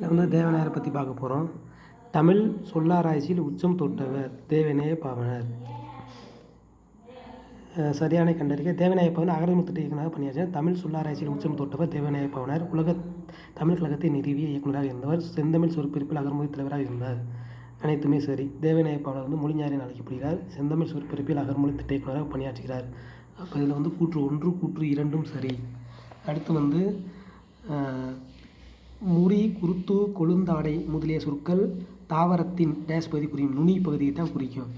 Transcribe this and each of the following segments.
இதில் வந்து தேவனாரை பற்றி பார்க்க போகிறோம் தமிழ் சொல்லாராய்ச்சியில் உச்சம் தொட்டவர் தேவநேய பாவனர். சரியான கண்டறிக்க. தேவநாய பவன் அகரமுத்து இயக்குனராக பணியாற்றிய தமிழ் சொல்லாராய்ச்சியில் உச்சம் தொட்டவர் தேவநாய பவனர். உலக தமிழ் கழகத்தை நிறுவிய இயக்குனராக இருந்தவர். செந்தமிழ் சொற்பிரிப்பில் அகர்முதி தலைவராக இருந்தார். அனைத்துமே சரி. தேவநாய பவனர் வந்து மொழிஞாரின் அழைக்கப்படுகிறார் செந்தமிழ் சொற்பிரிப்பில் அகர்மொழி திட்ட இயக்குனராக பணியாற்றுகிறார். அப்போ இதில் வந்து கூற்று ஒன்று கூற்று இரண்டும் சரி. அடுத்து வந்து முறி குருத்து கொழுந்தாடை முதலிய சொற்கள் தாவரத்தின் டேஷ் பகுதி குறியும் நுனி பகுதியை தான் குறிக்கும்.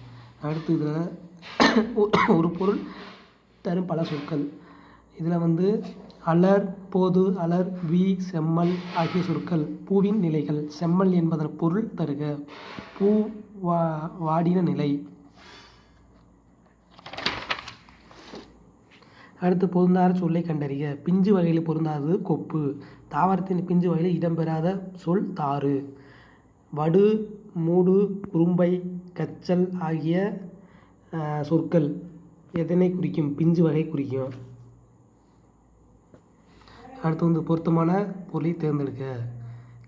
அடுத்து இதில் ஒரு பொருள் தரும் பல சொற்கள். இதில் வந்து அலர் போது அலர் வி செம்மல் ஆகிய சொற்கள் பூவின் நிலைகள் செம்மல் என்பதன் பொருள் தருக. பூ வா வாடின நிலை. அடுத்து பொருந்தாத சொல்லை கண்டறிக. பிஞ்சு வகையில் பொருந்தாதது கொப்பு. தாவரத்தின் பிஞ்சு வகையில் இடம்பெறாத சொல் தாறு. வடு மூடு குறும்பை கச்சல் ஆகிய சொற்கள் எதனை குறிக்கும்? பிஞ்சு வகை குறிக்கும். அடுத்து வந்து பொருத்தமான பொருளை தேர்ந்தெடுக்க.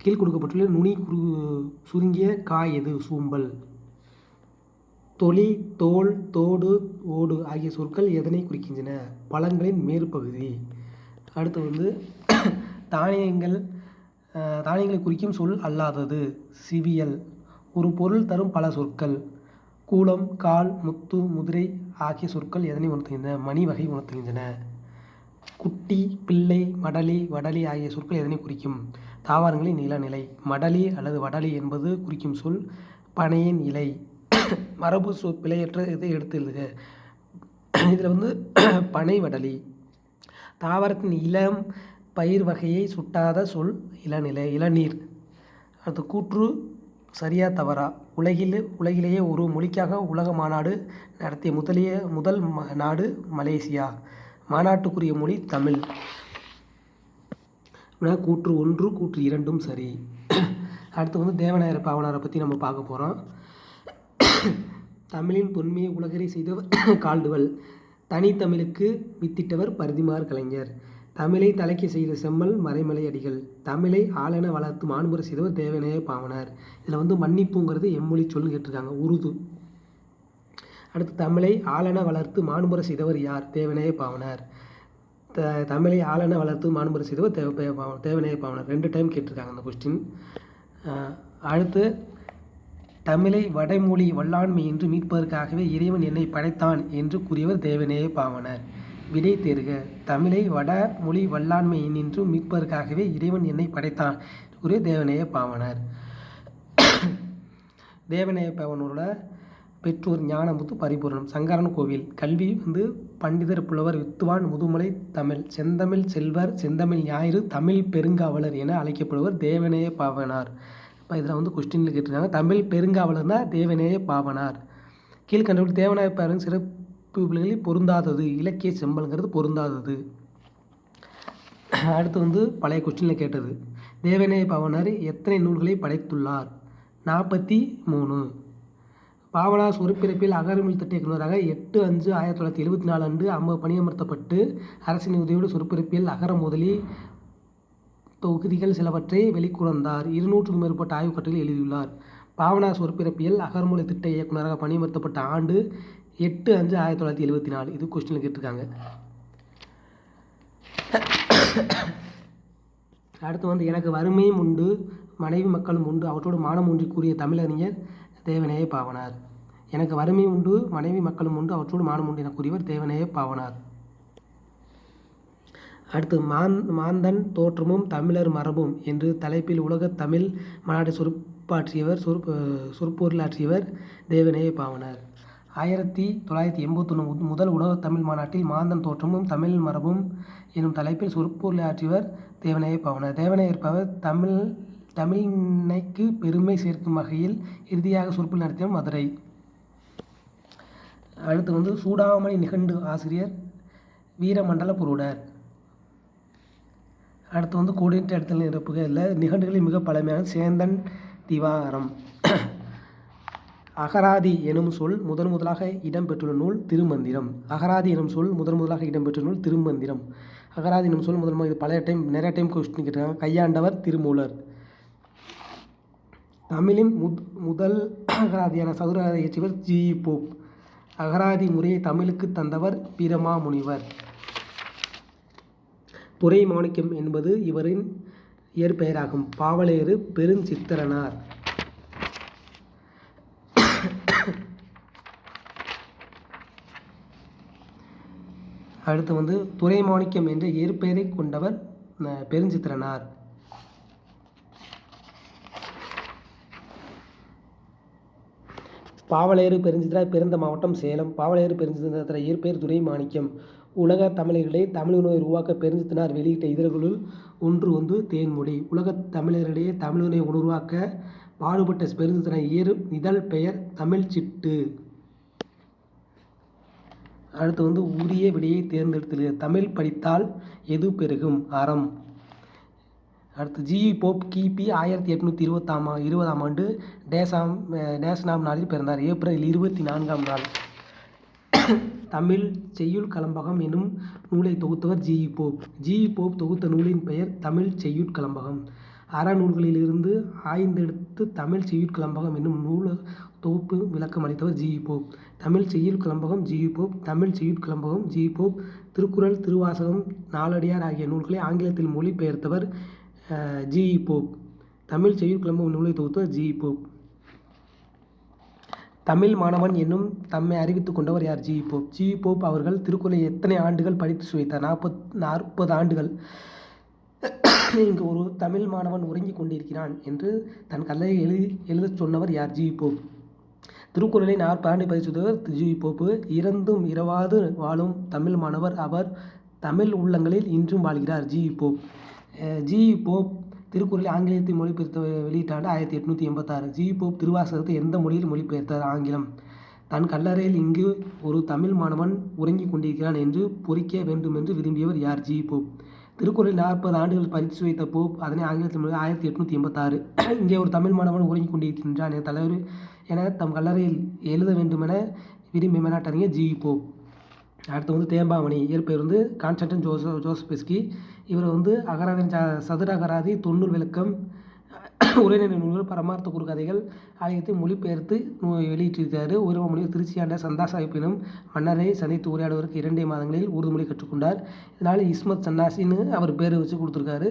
கீழ் கொடுக்கப்பட்டுள்ள நுனி குரு சுருங்கிய காய் எது? சூம்பல். தொலி தோல் தோடு ஓடு ஆகிய சொற்கள் எதனை குறிக்கின்றன? பழங்களின் மேற்பகுதி. அடுத்து வந்து தானியங்கள் தானியங்களை குறிக்கும் சொல் அல்லாதது சிவியல். ஒரு பொருள் தரும் பல சொற்கள். கூலம் கால் முத்து முதிரை ஆகிய சொற்கள் எதனை உணர்த்துகின்றன? மணி வகை உணர்த்துகின்றன. குட்டி பிள்ளை மடலி வடலி ஆகிய சொற்கள் எதனை குறிக்கும்? தாவரங்களின் நிலநிலை. மடலி அல்லது வடலி என்பது குறிக்கும் சொல் பனையின் இலை. மரபு சு பிழையற்ற இதை எடுத்து எழுதுக இதில் வந்து பனை வடலி தாவரத்தின் இளம் பயிர் வகையை சுட்டாத சொல் இளநிலை இளநீர். அடுத்து கூற்று சரியா தவறா? உலகில் உலகிலேயே ஒரு மொழிக்காக உலக மாநாடு நடத்திய முதலிய முதல் ம- நாடு மலேசியா. மாநாட்டுக்குரிய மொழி தமிழ். கூற்று ஒன்று கூற்று இரண்டும் சரி. அடுத்து வந்து தேவநாயர பாவனாரை பற்றி நம்ம பார்க்க போகிறோம் தமிழின் பொன்மையை உலகரை செய்தவர் கால்டுவல். தனித்தமிழுக்கு வித்திட்டவர் பரிதிமார் கலைஞர். தமிழை தலைக்க செய்த செம்மல் மறைமலை அடிகள். தமிழை ஆளென வளர்த்து மாண்புரை செய்தவர் தேவனையே பாவனார். இதில் வந்து மன்னிப்புங்கிறது எம்மொழி சொல்லு கேட்டிருக்காங்க. உருது. அடுத்து தமிழை ஆளென வளர்த்து மாண்புரை செய்தவர் யார்? தேவனையே பாவனார். த தமிழை ஆளென வளர்த்து மாண்புரை செய்தவர் தேவ பே- பாவ- பாவனார். ரெண்டு டைம் கேட்டிருக்காங்க அந்த கொஸ்டின் அடுத்து தமிழை வடமொழி வல்லாண்மை என்று மீட்பதற்காகவே இறைவன் என்னை படைத்தான் என்று கூறியவர் தேவநேய பாவனர். விடை தேர்க தமிழை வடமொழி வல்லாண்மை நின்று மீட்பதற்காகவே இறைவன் என்னை படைத்தான் கூறிய தேவநேய பாவனர். தேவநேய பாவனரோட பெற்றோர் ஞானமுத்து பரிபூரணம். சங்கரன் கோவில் கல்வி வந்து பண்டிதர் புலவர் வித்துவான் முதுமலை தமிழ் செந்தமிழ் செல்வர் செந்தமிழ் ஞாயிறு தமிழ் பெருங்காவலர் என அழைக்கப்படுவர் தேவநேய பாவனார். இப்போ இதில் வந்து கொஸ்டினில் கேட்டிருக்காங்க. தமிழ் பெருங்காவலர்னா தேவநேய பாவனார். கீழ்கண்டபடி தேவநாய பாருங்க சிறப்பு பிள்ளைகளில் பொருந்தாதது. இலக்கிய செம்பல்ங்கிறது பொருந்தாதது. அடுத்து வந்து பழைய கொஸ்டினில் கேட்டது. தேவநேய பாவனார் எத்தனை நூல்களை படைத்துள்ளார்? நாற்பத்தி மூணு. பாவனார் சொற்பிறப்பில் அகரமில் தட்டிய இயக்குநராக எட்டு அஞ்சு ஆயிரத்தி தொள்ளாயிரத்தி எழுபத்தி நாலு அன்று அம்ப பணியமர்த்தப்பட்டு அரசின் உதவியோடு சொற்பிறப்பில் அகர முதலி தொகுதிகள் சிலவற்றை வெளிக்கொணர்ந்தார். இருநூற்றுக்கும் மேற்பட்ட ஆய்வுக் எழுதியுள்ளார். பாவனார் சொற்பிறப்பியல் அகர்மொழி திட்ட இயக்குநராக பணியமர்த்தப்பட்ட ஆண்டு எட்டு அஞ்சு ஆயிரத்தி தொள்ளாயிரத்தி எழுபத்தி நாலு. இது கொஸ்டினில் கேட்டிருக்காங்க. அடுத்து வந்து எனக்கு வறுமையும் உண்டு மனைவி மக்களும் உண்டு அவற்றோடு மானம் ஒன்றி கூறிய தமிழறிஞர் தேவநேய பாவனார். எனக்கு வறுமை உண்டு மனைவி மக்களும் உண்டு அவற்றோடு மானம் உண்டு என கூறியவர் தேவநேய பாவனார். அடுத்து மாந் மாந்தன் தோற்றமும் தமிழர் மரபும் என்று தலைப்பில் உலகத் தமிழ் மாநாடு சொற்பாற்றியவர் சொற் சொற்பொருளாற்றியவர் தேவநேய பாவனர். ஆயிரத்தி தொள்ளாயிரத்தி எண்பத்தொன்று முதல் உலகத் தமிழ் மாநாட்டில் மாந்தன் தோற்றமும் தமிழ் மரபும் எனும் தலைப்பில் சொற்பொருளாற்றியவர் தேவநேய பாவனர். தேவநேயர் பவர் தமிழ் தமிழ்னைக்கு பெருமை சேர்க்கும் வகையில் இறுதியாக சொற்பொருள் நடத்திய மதுரை. அடுத்து வந்து சூடாமணி நிகண்டு ஆசிரியர் வீரமண்டல புருடர். அடுத்து வந்து கோடிட்ட இடத்துல நிரப்புக. இல்லை நிகண்டுகளில் மிக பழமையான சேந்தன் திவாரம். அகராதி எனும் சொல் முதன் முதலாக இடம்பெற்றுள்ள நூல் திருமந்திரம். அகராதி எனும் சொல் முதன் முதலாக இடம்பெற்ற நூல் திருமந்திரம். அகராதி எனும் சொல் முதல் இது பழைய டைம் நிறைய டைம் கொஸ்டின் கேட்டிருக்காங்க. கையாண்டவர் திருமூலர். தமிழின் முத் முதல் அகராதியான சதுர இயற்றியவர் ஜி. போப். அகராதி முறையை தமிழுக்கு தந்தவர் வீரமாமுனிவர் துரை மாணிக்கம் என்பது இவரின் இயற்பெயராகும். பாவலேறு பெருஞ்சித்திரனார். அடுத்து வந்து துரைமாணிக்கம் என்ற இயற்பெயரை கொண்டவர் அஹ், பெருஞ்சித்திரனார். பாவலேறு பெருஞ்சித்திரா பிறந்த மாவட்டம் சேலம். பாவலேறு பெருஞ்சித்திர இயற்பெயர் துரைமாணிக்கம் உலக தமிழர்களே தமிழ் உணவை உருவாக்க பெருந்தினார் வெளியிட்ட இதழ்களுள் ஒன்று வந்து தேன்மொழி உலகத் தமிழர்களிடையே தமிழ் உணவை உருவாக்க பாடுபட்ட பெருஞ்சித்திரன் இயறு. இதழ் பெயர் தமிழ் சிட்டு அடுத்து வந்து உரிய விடையை தேர்ந்தெடுத்தது தமிழ் படித்தால் எது பெருகும்? அறம். அடுத்து ஜி போப் கிபி ஆயிரத்தி எட்நூற்றி இருபத்தாம் இருபதாம் ஆண்டு டேசாம் அஹ், நாளில் பிறந்தார். ஏப்ரல் இருபத்தி நான்காம் நாள். தமிழ் செய்யுள் கலம்பகம் எனும் நூலை தொகுத்தவர் ஜி. போப். ஜி. போப் தொகுத்த நூலின் பெயர் தமிழ் செய்யுட் கலம்பகம். அறநூல்களிலிருந்து ஆய்ந்தெடுத்து தமிழ் செய்யுட் கலம்பகம் என்னும் நூல் தொகுப்பு விளக்கம் அளித்தவர் ஜி. போப். தமிழ் செய்யுள் கலம்பகம் ஜி. போப். தமிழ் செய்யுட் கலம்பகம் ஜி. போப். திருக்குறள் திருவாசகம் நாலடியார் ஆகிய நூல்களை ஆங்கிலத்தில் மொழிபெயர்த்தவர் ஜி. போப். தமிழ் செய்யுள் கலம்பகம் நூலை தொகுத்தவர் ஜி. போப். தமிழ் மாணவன் என்னும் தம்மை அறிவித்துக் கொண்டவர் யார்? ஜி. போப். ஜி. போப் அவர்கள் திருக்குறளை எத்தனை ஆண்டுகள் படித்து சுவைத்தார்? நாற்பத் நாற்பது ஆண்டுகள். இங்கு ஒரு தமிழ் மாணவன் உறங்கிக் கொண்டிருக்கிறான் என்று தன் கல்லையை எழுதி எழுதச் சொன்னவர் யார்? ஜி. போப். திருக்குறளை நாற்பது ஆண்டு பதிச்சுவர் ஜி. போப்பு இறந்தும் இரவாது வாழும் தமிழ் மாணவர். அவர் தமிழ் உள்ளங்களில் இன்றும் வாழ்கிறார். ஜி. போப். ஜி. போப் திருக்குறளை ஆங்கிலத்தை மொழிபெயர்த்த வெளியிட்ட ஆண்டு ஆயிரத்தி எட்நூற்றி எண்பத்தாறு. ஜி. போப் திருவாசகத்தை எந்த மொழியில் மொழிபெயர்த்தார்? ஆங்கிலம். தன் கல்லறையில் இங்கு ஒரு தமிழ் மாணவன் உறங்கிக் கொண்டிருக்கிறான் என்று பொறிக்க வேண்டும் என்று விரும்பியவர் யார்? ஜி. போப். திருக்குறளில் நாற்பது ஆண்டுகள் பரிசு வைத்த போப் அதனை ஆங்கிலத்தில் மொழி ஆயிரத்தி எட்நூற்றி எண்பத்தாறு. இங்கே ஒரு தமிழ் மாணவன் உறங்கிக் கொண்டிருக்கின்றான். என் தலைவர் என தம் கல்லறையில் எழுத வேண்டுமென விரும்பிய மேலாட்டறிஞர் ஜி. போப். அடுத்து வந்து தேம்பாவணி. இயற்பெயர் வந்து கான்ஸ்டன்டன் ஜோசப் ஜோசபெஸ்கி இவர் வந்து அகராதின் ச- சதுர அகராதி தொன்னூல் விளக்கம் உரைநடை நூல்கள் பரமார்த்த குறுகதைகள் ஆகியத்தை மொழிபெயர்த்து வெளியிட்டிருக்கிறார். உருவ மொழி திருச்சியாண்ட சந்தா சாஹிப் எனும் மன்னரை சந்தித்து உரையாடுவதற்கு இரண்டே மாதங்களில் உருது மொழி கற்றுக்கொண்டார். இதனால் இஸ்மத் சன்னாசின்னு அவர் பேர் வச்சு கொடுத்துருக்காரு.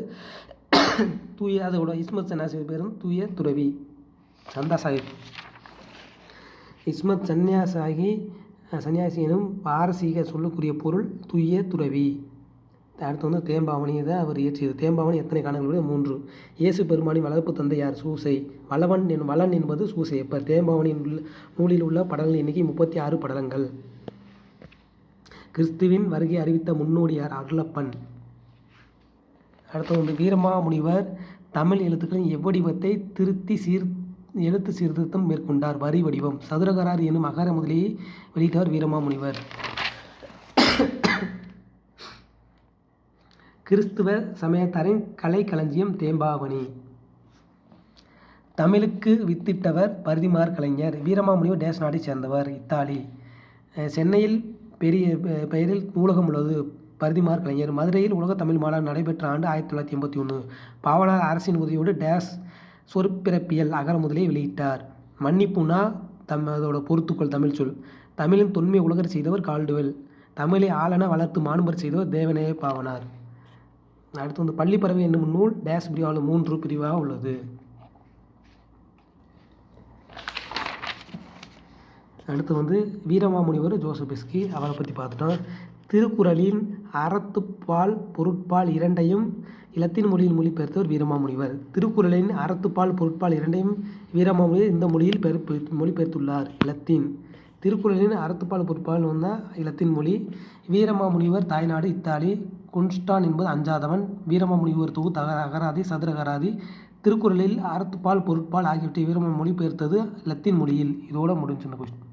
தூய அதோட இஸ்மத் சன்னாசி பேரும் தூய துறவி சந்தா சாஹிப் இஸ்மத் சன்னியாசாகி சன்னியாசி எனும் பாரசீக சொல்லுக்குரிய பொருள் தூய துறவி. அடுத்து வந்து தேம்பாவணியை தான் அவர் இயற்றியது. தேம்பாவணி எத்தனை காலங்களுடைய மூன்று. இயேசு பெருமானின் வளர்ப்பு தந்தை யார் சூசை. வளவன் என் வளன் என்பது சூசை. இப்போ தேம்பாவணியின் உள்ள- நூலில் உள்ள படங்கள் எண்ணிக்கை முப்பத்தி ஆறு படலங்கள். கிறிஸ்துவின் வருகை அறிவித்த முன்னோடியார் அருளப்பன். அடுத்து வந்து வீரமாமுனிவர் தமிழ் எழுத்துக்களின் எவ்வடிவத்தை திருத்தி சீர் எழுத்து சீர்திருத்தம் மேற்கொண்டார். வரி வடிவம். சதுரகரார் எனும் அகார முதலியை வெளியிட்டவர் வீரமாமுனிவர். கிறிஸ்துவ சமயத்தாரின் கலை களஞ்சியம் தேம்பாவணி. தமிழுக்கு வித்திட்டவர் பரிதிமார் கலைஞர் வீரமாமுனிவர் டேஸ் நாட்டை சேர்ந்தவர் இத்தாலி. சென்னையில் பெரிய பெயரில் நூலகம் உள்ளது பரிதிமார் கலைஞர். மதுரையில் உலக தமிழ் மாநாடு நடைபெற்ற ஆண்டு ஆயிரத்தி தொள்ளாயிரத்தி எண்பத்தி ஒன்று பாவலர் அரசின் உதவியோடு டேஸ் சொற்பிறப்பியல் அகர முதலே வெளியிட்டார். மன்னிப்புனா தம் அதோட பொறுத்துக்கொள் தமிழ் சொல். தமிழின் தொன்மை உலகர் செய்தவர் கால்டுவெல். தமிழை ஆளன வளர்த்து மாண்பர் செய்தவர் தேவநேய பாவனார். அடுத்து வந்து பள்ளிப்பறவை என்னும் நூல் டேஸ் பிரிவாவில் மூன்று பிரிவாக உள்ளது. அடுத்து வந்து வீரமாமுனிவர் ஜோசபிஸ்கி அவரை பற்றி பார்த்துட்டோம். திருக்குறளின் அறத்துப்பால் பொருட்பால் இரண்டையும் இலத்தின் மொழியில் மொழிபெயர்த்தவர் வீரமாமுனிவர். திருக்குறளின் அறத்துப்பால் பொருட்பால் இரண்டையும் வீரமாமுனிவர் இந்த மொழியில் பெயர்ப்பு மொழிபெயர்த்துள்ளார். இலத்தீன். திருக்குறளின் அறத்துப்பால் பொருட்பால் வந்தால் இலத்தின் மொழி வீரமாமுனிவர் தாய்நாடு இத்தாலி குன்ஸ்டான் என்பது அஞ்சாதவன். வீரமாமுனிவர் தொகு தக அகராதி சதுர அகராதி திருக்குறளில் அறத்துப்பால் பொருட்பால் ஆகியவற்றை வீரமாமொழி மொழிபெயர்த்தது லத்தீன் மொழியில். இதோட முடிஞ்சு கொஸ்டின்